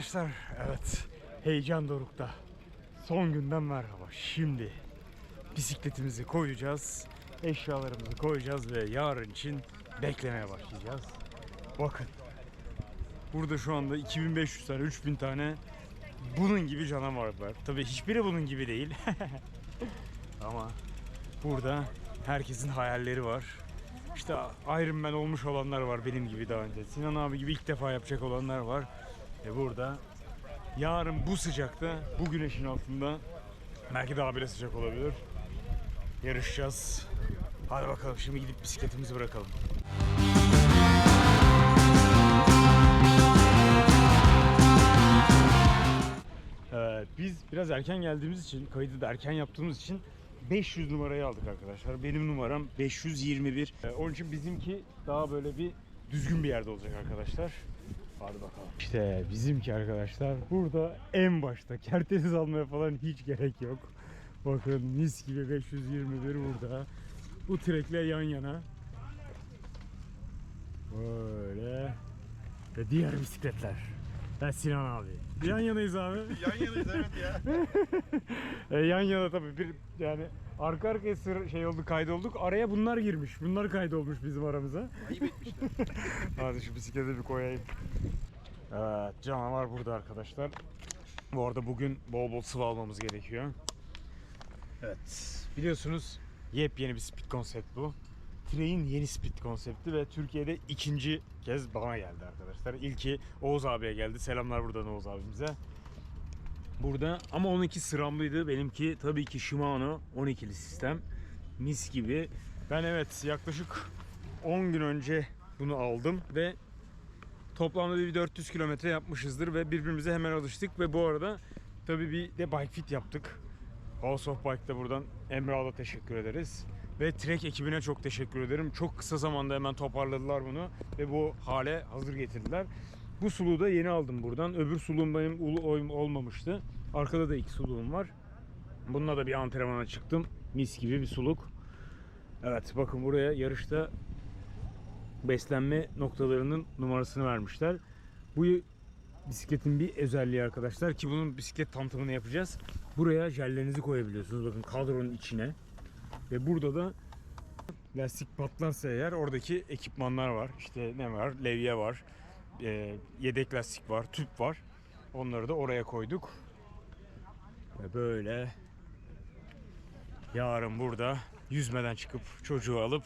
Arkadaşlar evet heyecan dorukta. Son günden merhaba. Şimdi bisikletimizi koyacağız. Eşyalarımızı koyacağız ve yarın için beklemeye başlayacağız. Bakın. Burada şu anda 2500 tane, 3000 tane bunun gibi canavar var. Tabii hiçbiri bunun gibi değil. Ama burada herkesin hayalleri var. İşte Iron Man olmuş olanlar var benim gibi daha önce. Sinan abi gibi ilk defa yapacak olanlar var. E burada yarın bu sıcakta, bu güneşin altında belki daha bile sıcak olabilir. Yarışacağız. Hadi bakalım şimdi gidip bisikletimizi bırakalım. Evet, biz biraz erken geldiğimiz için, kaydı da erken yaptığımız için 500 numarayı aldık arkadaşlar. Benim numaram 521. Ee, onun için bizimki daha böyle bir düzgün bir yerde olacak arkadaşlar. Hadi bakalım. İşte bizimki arkadaşlar burada en başta kertesiz almaya falan hiç gerek yok. Bakın mis gibi 521 burada. Bu trekler yan yana. Böyle. Ve diğer bisikletler. Ben Sinan abi. Yan yanayız abi. Yan yanayız evet ya. E, yan yana tabii bir yani arka arkaya sır şey oldu kaydolduk. Araya bunlar girmiş. Bunlar kaydolmuş bizim aramıza. Ayıp etmişler. Hadi şu bisikleti bir koyayım. Evet canavar burada arkadaşlar. Bu arada bugün bol bol sıvı almamız gerekiyor. Evet biliyorsunuz yepyeni bir speed konsept bu. Train yeni speed konsepti ve Türkiye'de ikinci kez bana geldi arkadaşlar. İlki Oğuz abiye geldi. Selamlar buradan Oğuz abimize. Burada ama 12 sıramlıydı. Benimki tabii ki Shimano 12'li sistem. Mis gibi. Ben evet yaklaşık 10 gün önce bunu aldım ve toplamda bir 400 kilometre yapmışızdır ve birbirimize hemen alıştık ve bu arada tabii bir de bike fit yaptık. House of Bike'da buradan Emre Ağa'da teşekkür ederiz. Ve Trek ekibine çok teşekkür ederim. Çok kısa zamanda hemen toparladılar bunu ve bu hale hazır getirdiler. Bu suluğu da yeni aldım buradan. Öbür suluğum benim ulu olmamıştı. Arkada da iki suluğum var. Bununla da bir antrenmana çıktım. Mis gibi bir suluk. Evet bakın buraya yarışta beslenme noktalarının numarasını vermişler. Bu bisikletin bir özelliği arkadaşlar ki bunun bisiklet tanıtımını yapacağız. Buraya jellerinizi koyabiliyorsunuz. Bakın kadronun içine. Ve burada da lastik patlarsa eğer oradaki ekipmanlar var. İşte ne var? Levye var. E, yedek lastik var. Tüp var. Onları da oraya koyduk. Ve böyle yarın burada yüzmeden çıkıp çocuğu alıp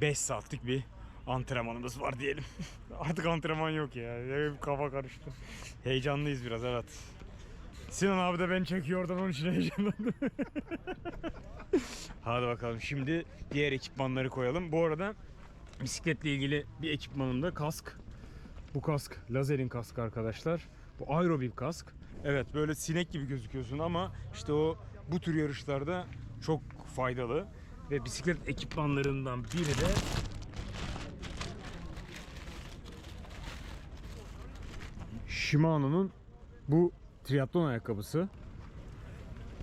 5 saatlik bir antrenmanımız var diyelim. Artık antrenman yok ya. ya kafa karıştı. Heyecanlıyız biraz evet. Sinan abi de beni çekiyor oradan onun için heyecanlandım. Hadi bakalım şimdi diğer ekipmanları koyalım. Bu arada bisikletle ilgili bir ekipmanım da kask. Bu kask lazerin kaskı arkadaşlar. Bu aero bir kask. Evet böyle sinek gibi gözüküyorsun ama işte o bu tür yarışlarda çok faydalı. Ve bisiklet ekipmanlarından biri de Shimano'nun bu triatlon ayakkabısı.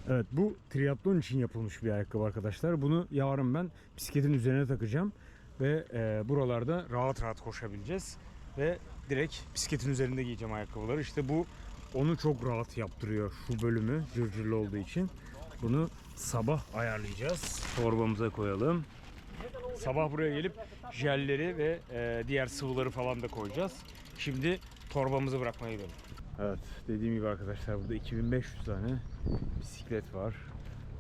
Evet bu triatlon için yapılmış bir ayakkabı arkadaşlar. Bunu yarın ben bisikletin üzerine takacağım ve e, buralarda rahat rahat koşabileceğiz ve direkt bisikletin üzerinde giyeceğim ayakkabıları. İşte bu onu çok rahat yaptırıyor şu bölümü cırcırlı olduğu için. Bunu sabah ayarlayacağız. Torbamıza koyalım. Sabah buraya gelip jelleri ve e, diğer sıvıları falan da koyacağız. Şimdi torbamızı bırakmaya gidelim. Evet dediğim gibi arkadaşlar burada 2500 tane bisiklet var.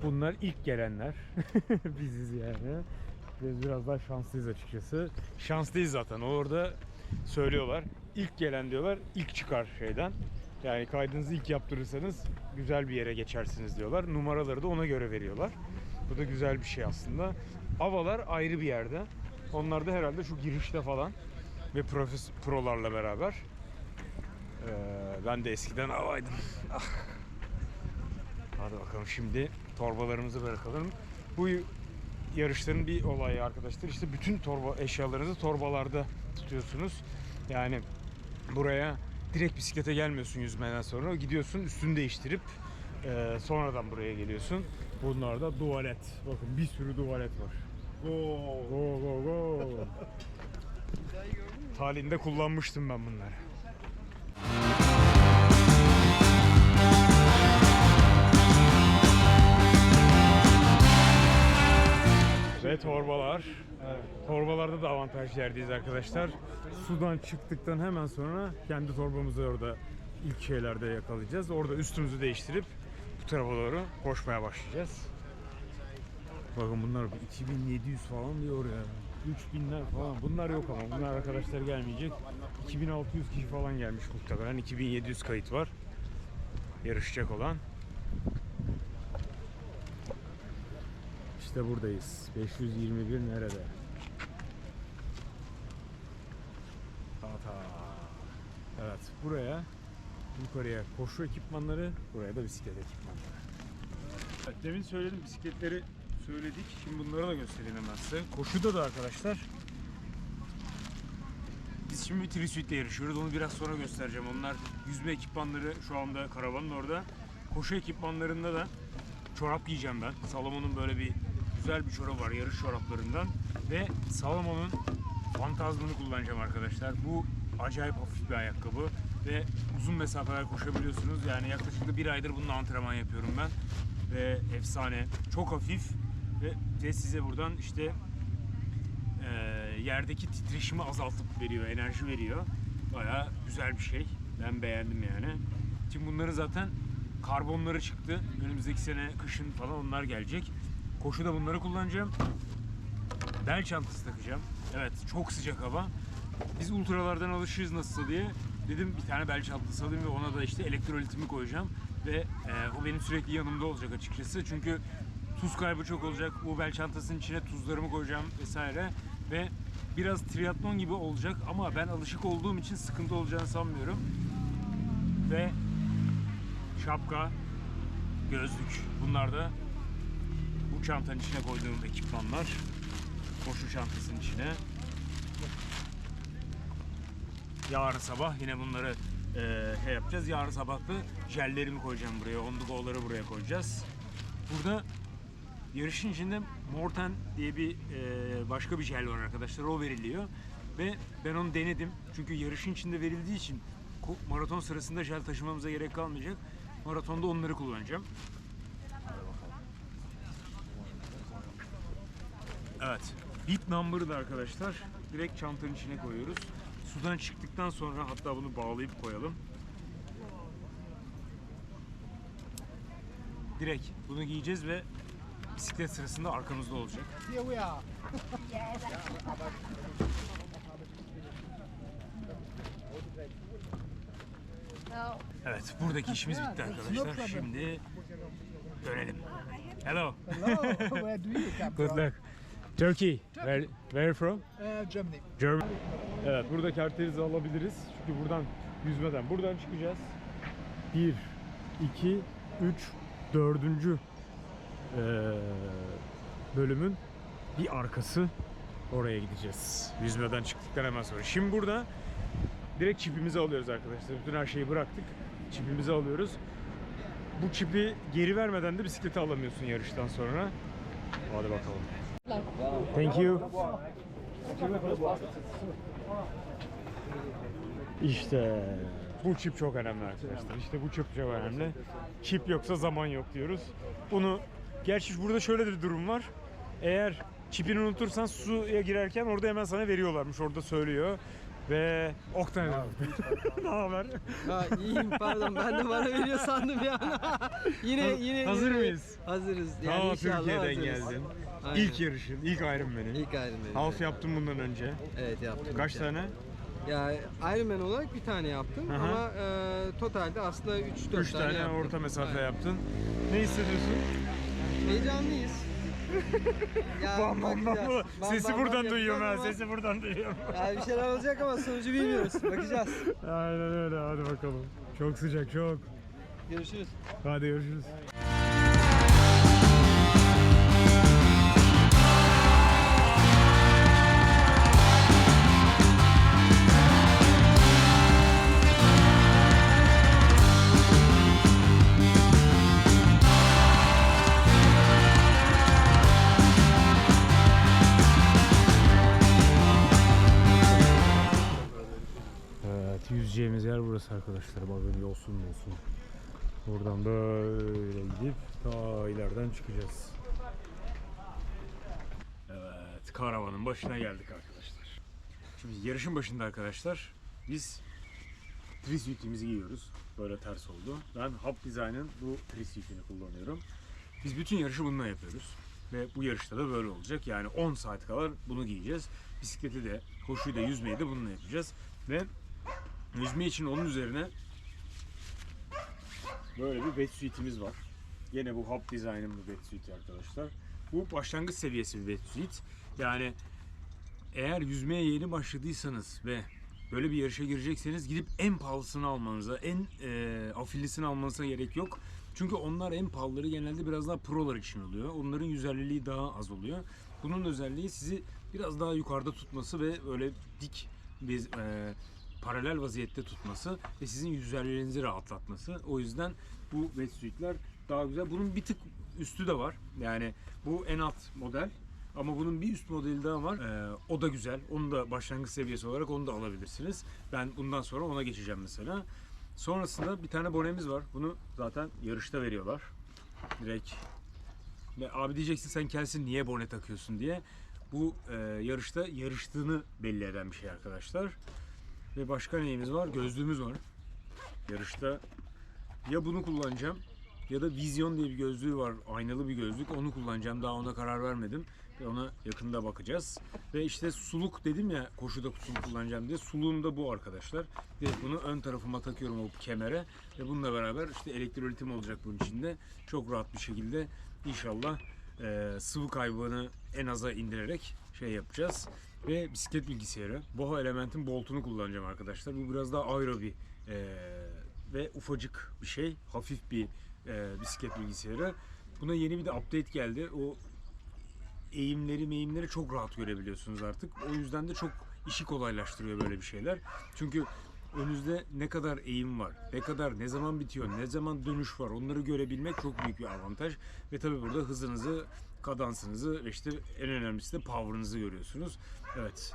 Bunlar ilk gelenler. Biziz yani. Biz biraz daha şanslıyız açıkçası. Şanslıyız zaten. Orada söylüyorlar. İlk gelen diyorlar ilk çıkar şeyden. Yani kaydınızı ilk yaptırırsanız güzel bir yere geçersiniz diyorlar. Numaraları da ona göre veriyorlar. Bu da güzel bir şey aslında. Avalar ayrı bir yerde. Onlar da herhalde şu girişte falan ve profes prolarla beraber. Ee, ben de eskiden avaydım. Ah. Hadi bakalım şimdi torbalarımızı bırakalım. Bu yarışların bir olayı arkadaşlar. İşte bütün torba eşyalarınızı torbalarda tutuyorsunuz. Yani buraya direkt bisiklete gelmiyorsun yüzmeden sonra. Gidiyorsun üstünü değiştirip e, sonradan buraya geliyorsun. Bunlar da tuvalet. Bakın bir sürü tuvalet var. Oo. Go go go. Halinde kullanmıştım ben bunları. Torbalar. Torbalarda da avantajlı yerdeyiz arkadaşlar. Sudan çıktıktan hemen sonra kendi torbamızı orada ilk şeylerde yakalayacağız. Orada üstümüzü değiştirip bu tarafa doğru koşmaya başlayacağız. Bakın bunlar 2700 falan diyor ya. 3000'ler falan. Bunlar yok ama bunlar arkadaşlar gelmeyecek. 2600 kişi falan gelmiş muhtemelen. 2700 kayıt var. Yarışacak olan. İşte buradayız. 521 nerede? Ata. Evet buraya yukarıya koşu ekipmanları, buraya da bisiklet ekipmanları. Evet, demin söyledim bisikletleri söyledik. Şimdi bunları da göstereyim hemen size. Koşuda da arkadaşlar biz şimdi bir trisuit ile yarışıyoruz. Onu biraz sonra göstereceğim. Onlar yüzme ekipmanları şu anda karavanın orada. Koşu ekipmanlarında da çorap giyeceğim ben. Salomon'un böyle bir güzel bir çorabı var yarış çoraplarından. Ve Salomon'un fantazmını kullanacağım arkadaşlar. Bu acayip hafif bir ayakkabı ve uzun mesafeler koşabiliyorsunuz. Yani yaklaşık bir aydır bununla antrenman yapıyorum ben. Ve efsane. Çok hafif ve, ve size buradan işte e, yerdeki titreşimi azaltıp veriyor, enerji veriyor. Baya güzel bir şey. Ben beğendim yani. Şimdi bunları zaten karbonları çıktı. Önümüzdeki sene kışın falan onlar gelecek. Koşuda bunları kullanacağım. Bel çantası takacağım. Evet çok sıcak hava. Biz ultralardan alışırız nasılsa diye. Dedim bir tane bel çantası alayım ve ona da işte elektrolitimi koyacağım. Ve e, o benim sürekli yanımda olacak açıkçası. Çünkü tuz kaybı çok olacak. Bu bel çantasının içine tuzlarımı koyacağım vesaire. Ve biraz triatlon gibi olacak ama ben alışık olduğum için sıkıntı olacağını sanmıyorum. Ve şapka, gözlük. Bunlar da çantanın içine koyduğum ekipmanlar. Koşu çantasının içine. Yarın sabah yine bunları eee şey yapacağız. Yarın sabah da jellerimi koyacağım buraya. On the go'ları buraya koyacağız. Burada yarışın içinde Morten diye bir eee, başka bir jel var arkadaşlar. O veriliyor. Ve ben onu denedim. Çünkü yarışın içinde verildiği için maraton sırasında jel taşımamıza gerek kalmayacak. Maratonda onları kullanacağım. Evet. Bit number'ı da arkadaşlar direkt çantanın içine koyuyoruz. Sudan çıktıktan sonra hatta bunu bağlayıp koyalım. Direkt bunu giyeceğiz ve bisiklet sırasında arkamızda olacak. Evet, buradaki işimiz bitti arkadaşlar. Şimdi dönelim. Hello. Hello. Where do you come Good luck. Turkey. Where, where from? Uh, Germany. Germany. Evet, burada karterizi alabiliriz. Çünkü buradan yüzmeden buradan çıkacağız. 1 2 3 dördüncü eee, bölümün bir arkası oraya gideceğiz. Yüzmeden çıktıktan hemen sonra. Şimdi burada direkt çipimizi alıyoruz arkadaşlar. Bütün her şeyi bıraktık. Çipimizi alıyoruz. Bu çipi geri vermeden de bisikleti alamıyorsun yarıştan sonra. Hadi bakalım. Thank you. İşte bu çip çok önemli arkadaşlar. İşte bu çip çok önemli. Çip yoksa zaman yok diyoruz. Bunu gerçi burada şöyle bir durum var. Eğer çipini unutursan suya girerken orada hemen sana veriyorlarmış. Orada söylüyor. Ve Oktay ne haber? Ha iyiyim pardon ben de bana veriyor sandım bir an. yine yine hazır yine- mıyız? Hazırız. Yani Tamam inşallah Türkiye'den hazırız. geldin. Aynen. İlk yarışın, ilk Ironman'in. İlk Ironman. Half evet. yaptım bundan önce. Evet yaptım. Kaç tane? Ya Ironman olarak bir tane yaptım hı. ama e, totalde aslında 3 4 3 tane, yaptım. orta mesafe Aynen. yaptın. Ne hissediyorsun? Heyecanlıyız. ya, Bam bam bam. Bam Sesi bam bam buradan duyuyorum ha. Sesi buradan duyuyorum. ama- Ya bir şeyler olacak ama sonucu bilmiyoruz. Bakacağız. Aynen öyle. Hadi bakalım. Çok sıcak, çok. Görüşürüz. Hadi görüşürüz. Burası arkadaşlar. Bakın yosun yosun. Buradan böyle gidip ta ileriden çıkacağız. Evet. Karavanın başına geldik arkadaşlar. Şimdi yarışın başında arkadaşlar biz trisuitimizi giyiyoruz. Böyle ters oldu. Ben Hub Design'ın bu trisuitini kullanıyorum. Biz bütün yarışı bununla yapıyoruz. Ve bu yarışta da böyle olacak. Yani 10 saat kadar bunu giyeceğiz. Bisikleti de, koşuyu da, yüzmeyi de bununla yapacağız. Ve yüzme için onun üzerine böyle bir wetsuit'imiz var. Yine bu Hub Design'ın bir wetsuit arkadaşlar. Bu başlangıç seviyesi bir wetsuit. Yani eğer yüzmeye yeni başladıysanız ve böyle bir yarışa girecekseniz gidip en pahalısını almanıza, en e, afillisini almanıza gerek yok. Çünkü onlar en pahalıları genelde biraz daha prolar için oluyor. Onların yüzerliliği daha az oluyor. Bunun özelliği sizi biraz daha yukarıda tutması ve öyle dik bir e, paralel vaziyette tutması ve sizin yüzerliliğinizi rahatlatması. O yüzden bu wetsuitler daha güzel. Bunun bir tık üstü de var. Yani bu en alt model. Ama bunun bir üst modeli daha var. Ee, o da güzel. Onu da başlangıç seviyesi olarak onu da alabilirsiniz. Ben bundan sonra ona geçeceğim mesela. Sonrasında bir tane bonemiz var. Bunu zaten yarışta veriyorlar. Direkt. Abi diyeceksin sen kendisi niye bone takıyorsun diye. Bu e, yarışta yarıştığını belli eden bir şey arkadaşlar. Ve başka neyimiz var? Gözlüğümüz var. Yarışta ya bunu kullanacağım ya da Vizyon diye bir gözlüğü var. Aynalı bir gözlük. Onu kullanacağım. Daha ona karar vermedim. Ve ona yakında bakacağız. Ve işte suluk dedim ya koşuda suluk kullanacağım diye. Suluğum da bu arkadaşlar. Ve bunu ön tarafıma takıyorum o kemere. Ve bununla beraber işte elektrolitim olacak bunun içinde. Çok rahat bir şekilde inşallah e, sıvı kaybını en aza indirerek şey yapacağız. Ve bisiklet bilgisayarı. Boho Element'in Bolt'unu kullanacağım arkadaşlar. Bu biraz daha aero bir e, ve ufacık bir şey. Hafif bir e, bisiklet bilgisayarı. Buna yeni bir de update geldi. O eğimleri meyimleri çok rahat görebiliyorsunuz artık. O yüzden de çok işi kolaylaştırıyor böyle bir şeyler. Çünkü önünüzde ne kadar eğim var, ne kadar ne zaman bitiyor, ne zaman dönüş var onları görebilmek çok büyük bir avantaj. Ve tabii burada hızınızı, kadansınızı ve işte en önemlisi de power'ınızı görüyorsunuz. Evet.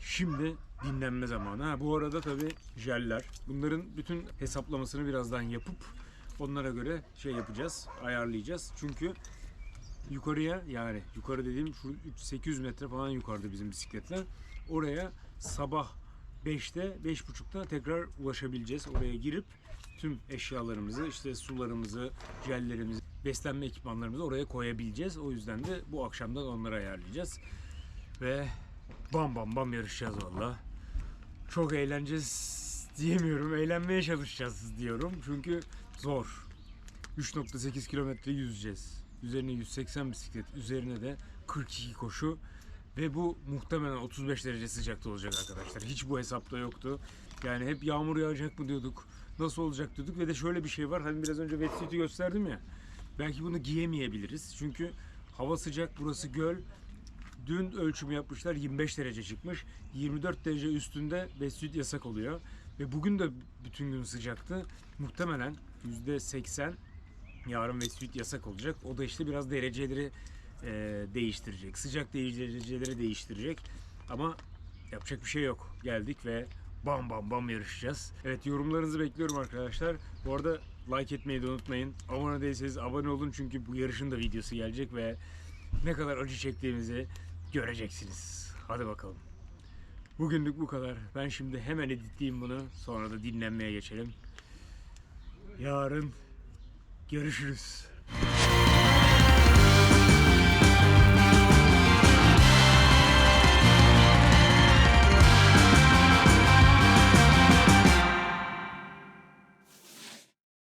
Şimdi dinlenme zamanı. Ha, bu arada tabii jeller. Bunların bütün hesaplamasını birazdan yapıp onlara göre şey yapacağız, ayarlayacağız. Çünkü yukarıya yani yukarı dediğim şu 800 metre falan yukarıda bizim bisikletler. Oraya sabah 5'te 5.30'da tekrar ulaşabileceğiz. Oraya girip tüm eşyalarımızı işte sularımızı, jellerimizi, beslenme ekipmanlarımızı oraya koyabileceğiz. O yüzden de bu akşamdan onları ayarlayacağız. Ve bam bam bam yarışacağız valla. Çok eğleneceğiz diyemiyorum. Eğlenmeye çalışacağız diyorum. Çünkü zor. 3.8 kilometre yüzeceğiz. Üzerine 180 bisiklet, üzerine de 42 koşu ve bu muhtemelen 35 derece sıcakta olacak arkadaşlar. Hiç bu hesapta yoktu. Yani hep yağmur yağacak mı diyorduk. Nasıl olacak diyorduk ve de şöyle bir şey var. Hani biraz önce wetsuit'i gösterdim ya. Belki bunu giyemeyebiliriz. Çünkü hava sıcak, burası göl. Dün ölçüm yapmışlar 25 derece çıkmış. 24 derece üstünde wetsuit yasak oluyor. Ve bugün de bütün gün sıcaktı. Muhtemelen %80 yarın wetsuit yasak olacak. O da işte biraz dereceleri e, değiştirecek. Sıcak dereceleri değiştirecek. Ama yapacak bir şey yok. Geldik ve bam bam bam yarışacağız. Evet yorumlarınızı bekliyorum arkadaşlar. Bu arada like etmeyi de unutmayın. Abone değilseniz abone olun çünkü bu yarışın da videosu gelecek ve ne kadar acı çektiğimizi göreceksiniz. Hadi bakalım. Bugünlük bu kadar. Ben şimdi hemen editleyeyim bunu. Sonra da dinlenmeye geçelim. Yarın görüşürüz.